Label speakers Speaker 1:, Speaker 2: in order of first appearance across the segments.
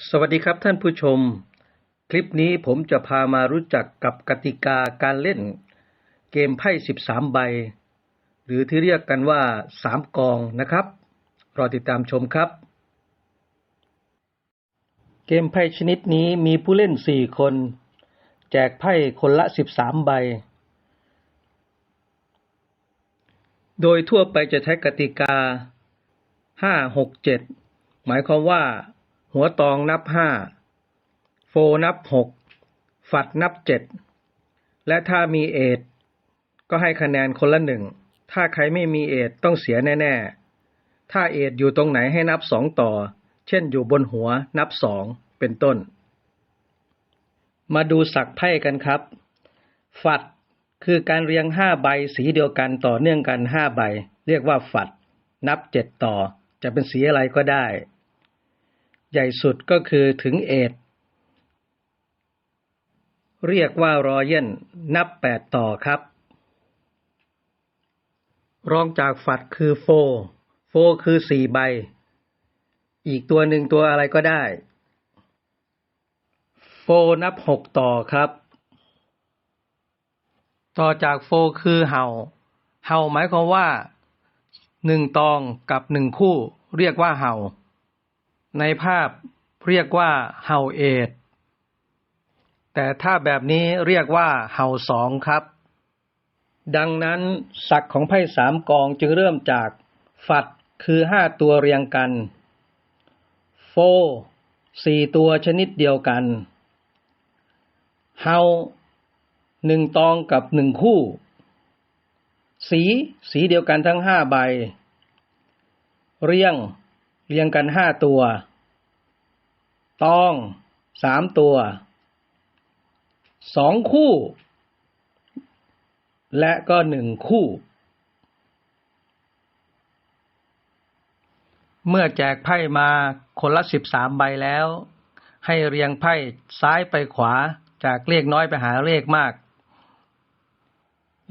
Speaker 1: สวัสดีครับท่านผู้ชม คลิปนี้ผมจะพามารู้จักกับกติกาการเล่น เกมไพ่ 13 ใบ หรือที่เรียกกันว่า 3 กองนะครับ รอติดตามชมครับ เกมไพ่ชนิดนี้มีผู้เล่น 4 คน แจกไพ่คนละ 13 ใบ โดยทั่วไปจะใช้กติกา 5 6 7 หมายความว่า หัวตองนับห้า โฟนับหก ฝัดนับเจ็ด และถ้ามีเอทก็ให้คะแนนคนละหนึ่ง ถ้าใครไม่มีเอทต้องเสียแน่ ๆ ถ้าเอทอยู่ตรงไหนให้นับสองต่อ เช่นอยู่บนหัวนับสอง เป็นต้น มาดูสักไพ่กันครับ ฝัดคือการเรียงห้าใบสีเดียวกันต่อเนื่องกันห้าใบ เรียกว่าฝัด นับเจ็ดต่อ จะเป็นสีอะไรก็ได้ ใหญ่สุดก็คือถึงเอทเรียกว่ารอเยนนับแปดต่อครับ รองจากฝัดคือโฟ โฟคือสี่ใบ อีกตัวหนึ่งตัวอะไรก็ได้ โฟนับหกต่อครับ ต่อจากโฟคือเห่า เห่าหมายความว่าหนึ่งตองกับหนึ่งคู่ เรียกว่าเห่า ในภาพเรียกว่าเห่าเอดแต่ถ้าแบบนี้เรียกว่าเห่าสองครับ ดังนั้นศักของไพ่สามกองจึงเริ่มจาก ฝัดคือห้าตัวเรียงกัน โฟสี่ตัวชนิดเดียวกัน เฮาหนึ่งตองกับหนึ่งคู่ สีสีเดียวกันทั้งห้าใบ เรียง เรียงกันห้าตัว ตองสามตัว สองคู่ และก็หนึ่งคู่ เมื่อแจกไพ่มาคนละสิบสามใบแล้ว ให้เรียงไพ่ซ้ายไปขวาจากเลขน้อยไปหาเลขมาก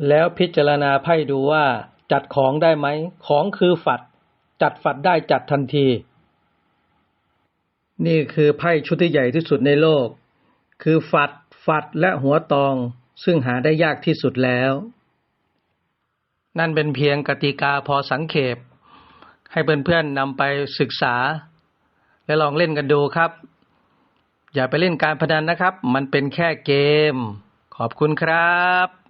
Speaker 1: แล้วพิจารณาไพ่ดูว่าจัดของได้ไหม ของคือฝัด จัดฝัดได้จัดทันที นี่คือไพ่ชุดที่ใหญ่ที่สุดในโลก คือฝัด ฝัดและหัวตอง ซึ่งหาได้ยากที่สุดแล้ว นั่นเป็นเพียงกติกาพอสังเขป ให้เพื่อนๆนำไปศึกษา และลองเล่นกันดูครับ อย่าไปเล่นการพนันนะครับ มันเป็นแค่เกม ขอบคุณครับ